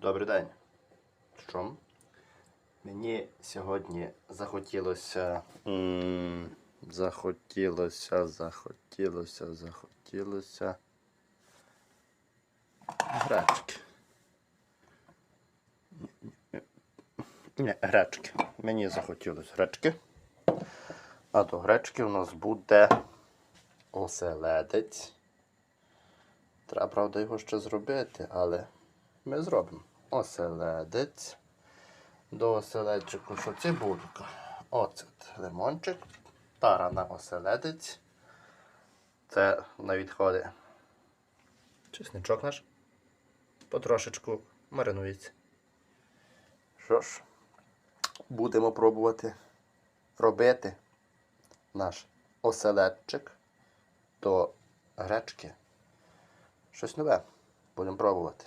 Добрий день. Що? Мені сьогодні захотілося. м, захотілося, захотілося, захотілося. Гречки. Ні, гречки. Мені захотілося гречки. А до гречки у нас буде оселедець. Треба, правда, його ще зробити, але ми зробимо оселедець. До оселедчику що цибулька. Оцет лимончик. Тара на оселедець. Це на відходи. Чесничок наш. Потрошечку маринується. Що ж, будемо пробувати робити наш оселедчик до гречки. Щось нове. Будемо пробувати.